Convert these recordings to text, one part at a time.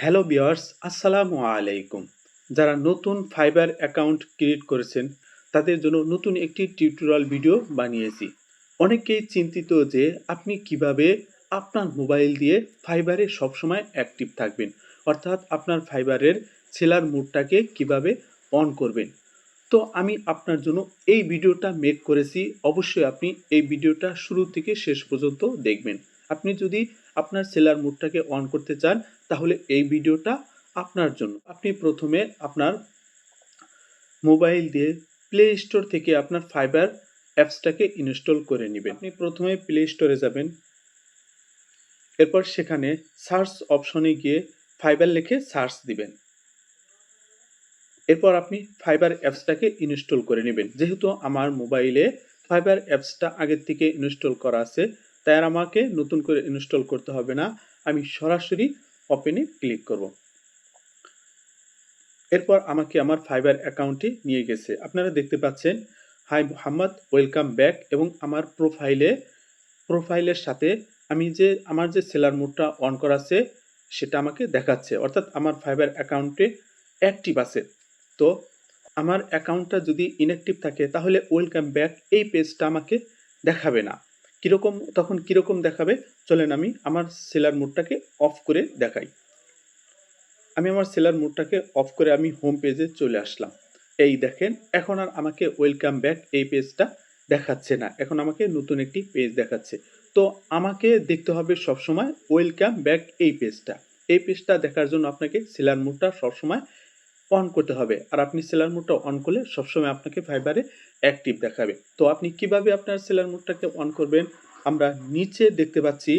Hello বিয়ার্স আসসালামু আলাইকুম। যারা নতুন ফাইবার অ্যাকাউন্ট ক্রিয়েট করেছেন, তাদের জন্য নতুন একটি টিউটোরিয়াল ভিডিও বানিয়েছি। অনেকেই চিন্তিত যে আপনি কীভাবে আপনার মোবাইল দিয়ে ফাইবারে সবসময় অ্যাক্টিভ থাকবেন, অর্থাৎ আপনার ফাইবারের সেলার মুডটাকে কীভাবে অন করবেন। তো আমি আপনার জন্য এই ভিডিওটা মেক করেছি, অবশ্যই আপনি এই ভিডিওটা শুরু থেকে শেষ পর্যন্ত দেখবেন। আপনি যদি আপনার সেলার মুডটাকে অন করতে চান, তাহলে এই ভিডিওটা আপনার জন্য। আপনি প্রথমে আপনার মোবাইল দিয়ে প্লে স্টোর থেকে আপনার ফাইবার অ্যাপসটাকে ইনস্টল করে নেবেন। আপনি প্রথমে প্লে স্টোরে যাবেন। এরপর সেখানে সার্চ অপশনে গিয়ে ফাইবার লিখে সার্চ দিবেন। এরপর আপনি ফাইবার অ্যাপসটাকে ইনস্টল করে নেবেন। যেহেতু আমার মোবাইলে ফাইবার অ্যাপসটা আগের থেকে ইনস্টল করা আছে তাই আর আমাকে নতুন করে ইনস্টল করতে হবে না। আমি সরাসরি ওপেনে ক্লিক করব। এরপর আমাকে আমার ফাইবার অ্যাকাউন্টে নিয়ে গেছে। আপনারা দেখতে পাচ্ছেন, হাই মোহাম্মদ ওয়েলকাম ব্যাক এবং আমার প্রোফাইলে প্রোফাইলের সাথে আমি যে, আমার যে সেলার মোডটা অন করা আছে, সেটা আমাকে দেখাচ্ছে। অর্থাৎ আমার ফাইবার অ্যাকাউন্টে অ্যাক্টিভ আছে। তো আমার অ্যাকাউন্টটা যদি ইনঅ্যাক্টিভ থাকে, তাহলে ওয়েলকাম ব্যাক এই পেজটা আমাকে দেখাবে না। কীরকম, তখন কীরকম দেখাবে? চলেন আমি আমার সেলার মোডটাকে অফ করে দেখাই। আমি আমার সেলার মোডটাকে অফ করে আমি হোম পেজে চলে আসলাম। এই দেখেন, এখন আর আমাকে ওয়েলকাম ব্যাক এই পেজটা দেখাচ্ছে না। এখন আমাকে নতুন একটি পেজ দেখাচ্ছে। তো আমাকে দেখতে হবে সবসময় ওয়েলকাম ব্যাক এই পেজটা। এই পেজটা দেখার জন্য আপনাকে সেলার মোডটা সবসময় অন করতে হবে। আর আপনি সেলার মোডটা অন করলে সবসময় আপনাকে ফাইবারে অ্যাক্টিভ দেখাবে। তো আপনি কীভাবে আপনার সেলার মোডটাকে অন করবেন? আমরা নিচে দেখতে পাচ্ছি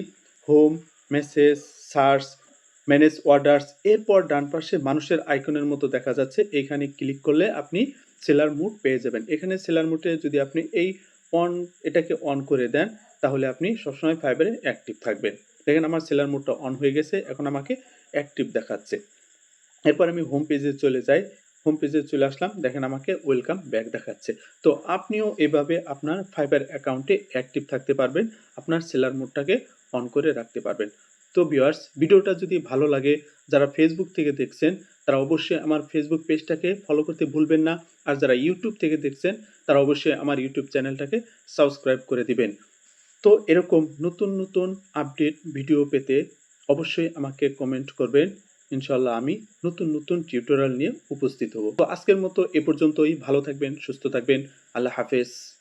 home message search manage orders এরপর ডান পাশে মানুষের আইকনের মতো দেখা যাচ্ছে। এখানে ক্লিক করলে আপনি সেলার মুড পেয়ে যাবেন। এখানে সেলার মুডে যদি আপনি এই অন এটাকে অন করে দেন, তাহলে আপনি সবসময় ফাইবারে অ্যাক্টিভ থাকবেন। দেখেন আমার সেলার মুডটা অন হয়ে গেছে, এখন আমাকে অ্যাক্টিভ দেখাচ্ছে। এরপর আমি হোম পেজে চলে যাই। হোম পেজে চলে আসলাম। দেখেন আমাকে ওয়েলকাম ব্যাক দেখাচ্ছে। তো আপনিও এভাবে আপনার ফাইবার অ্যাকাউন্টে অ্যাক্টিভ থাকতে পারবেন। আপনার সেলার মোডটাকে অন করে রাখতে পারবেন। তো ভিউয়ার্স ভিডিওটা যদি ভালো লাগে, যারা ফেসবুক থেকে দেখছেন, তারা অবশ্যই আমার ফেসবুক পেজটাকে ফলো করতে ভুলবেন না। আর যারা ইউটিউব থেকে দেখছেন, তারা অবশ্যই আমার ইউটিউব চ্যানেলটাকে সাবস্ক্রাইব করে দিবেন। তো এরকম নতুন নতুন আপডেট ভিডিও পেতে অবশ্যই আমাকে কমেন্ট করবেন। ইনশাল্লাহ আমি নতুন নতুন টিউটোরিয়াল নিয়ে উপস্থিত হব। তো আজকের মতো এ পর্যন্তই। ভালো থাকবেন, সুস্থ থাকবেন। আল্লাহ হাফেজ।